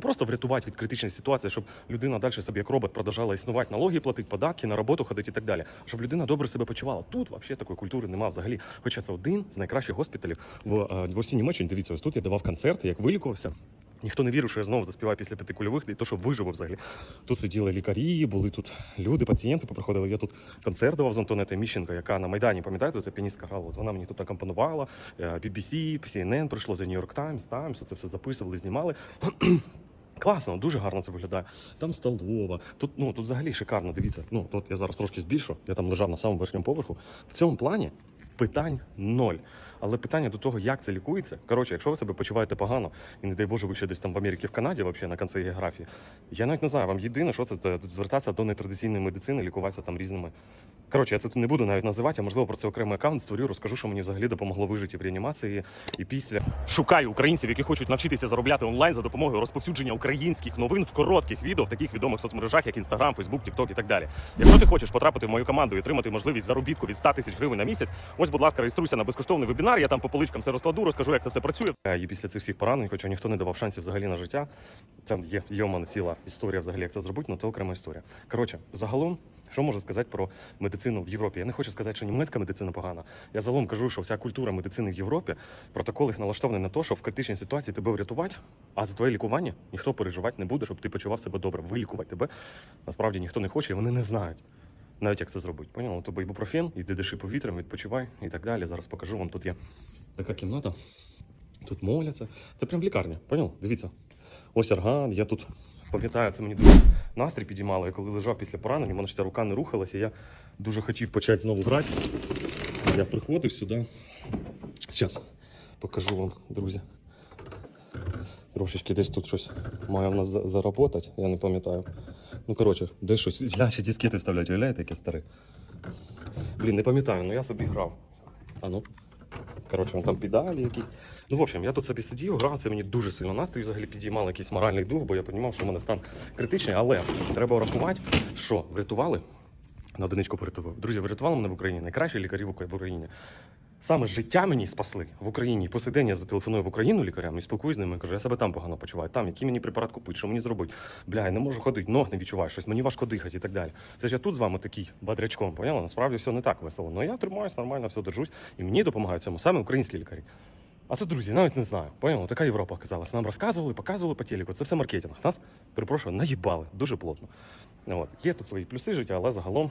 Не просто врятувати від критичної ситуації, щоб людина далі собі як робот продовжала існувати, налоги платити, податки, на роботу ходити і так далі. Щоб людина добре себе почувала. Тут взагалі такої культури немає взагалі. Хоча це один з найкращих госпіталів в, е, в усій Німеччині. Дивіться, ось тут я давав концерти, як вилікувався. Ніхто не вірив, що я знову заспіваю після п'яти кульових, і то, що виживу взагалі. Тут сиділи лікарі, були тут люди, пацієнти поприходили. Я тут концерт давав з Антонетою Міщенко, яка на Майдані, пам'ятаєте, це піаністка грала. От вона мені тут акомпонувала. е, BBC, CNN прийшло за York Times, Times, це все записували, знімали. Класно, дуже гарно це виглядає. Там столова. Тут, ну, тут взагалі шикарно. Дивіться. Ну, тут я зараз трошки збільшу. Я там лежав на самому верхньому поверху. В цьому плані питань ноль. Але питання до того, як це лікується. Коротше, якщо ви себе почуваєте погано, і не дай Боже, ви ще десь там в Америці, в Канаді, взагалі на кінці географії. Я навіть не знаю, вам єдине, що це звертатися до нетрадиційної медицини, лікуватися там різними. Коротше, я це тут не буду навіть називати, а можливо про це окремий аккаунт створю, розкажу, що мені взагалі допомогло вижити в реанімації і після. Шукаю українців, які хочуть навчитися заробляти онлайн за допомогою розповсюдження українських новин в коротких відео в таких відомих соцмережах, як Instagram, Facebook, TikTok і так далі. Якщо ти хочеш потрапити в мою команду і отримати можливість заробітку від 100 тисяч гривень на місяць, ось, будь ласка, реєструйся на безкоштовний вебінар. Я там по поличкам все розкладу, розкажу, як це все працює. Е, І після цих всіх поранень, хоча ніхто не давав шансів взагалі на життя. Там є, є у мене ціла історія, взагалі, як це зробити, але це окрема історія. Коротше, загалом. Що можу сказати про медицину в Європі? Я не хочу сказати, що німецька медицина погана. Я загалом кажу, що вся культура медицини в Європі, протокол їх налаштований на те, що в критичній ситуації тебе врятувати, а за твоє лікування ніхто переживати не буде, щоб ти почував себе добре. Вилікувати тебе насправді ніхто не хоче, і вони не знають. Навіть як це зробити. Поняли? Тобто ібупрофен, іди диши повітрям, відпочивай і так далі. Зараз покажу вам. Тут є така кімната. Тут моляться. Це прям в лікарні. Поняв? Дивіться. Ось орган, я тут пам'ятаю, це мені дуже настрій підіймало. Я коли лежав після поранення, мене ж ця рука не рухалася. Я дуже хотів почати знову грати. Я приходив сюди. Зараз покажу вам, друзі. Трошечки десь тут щось має в нас заработати, я не пам'ятаю. Ну, коротше, десь щось. Я ще дискети вставляють, уявляєте, яке старе. Блін, не пам'ятаю, ну я собі грав. А ну. Коротше, там педалі якісь. Ну, в общем, я тут собі сидів, грав, це мені дуже сильно настрій взагалі підіймало якийсь моральний дух, бо я розумів, що в мене стан критичний. Але треба врахувати, що врятували. На одиничку порятував. Друзі, врятували мене в Україні. Найкращі лікарі в Україні. Саме життя мені спасли в Україні. По сей день я зателефоную в Україну лікарям і спілкуюсь з ними. Кажу, я себе там погано почуваю. Там, який мені препарат купити, що мені зробити? Бля, я не можу ходити, ног не відчуваю, щось мені важко дихати і так далі. Це ж я тут з вами такий бодрячком, поняла? Насправді все не так весело. Ну я тримаюсь нормально, все держусь, і мені допомагають цьому саме українські лікарі. А тут, друзі, навіть не знаю. Поняла, така Європа оказалась. Нам розказували, показували по телеку. Це все маркетинг. Нас, перепрошую, наїбали дуже плотно. От. Є тут свої плюси життя, але загалом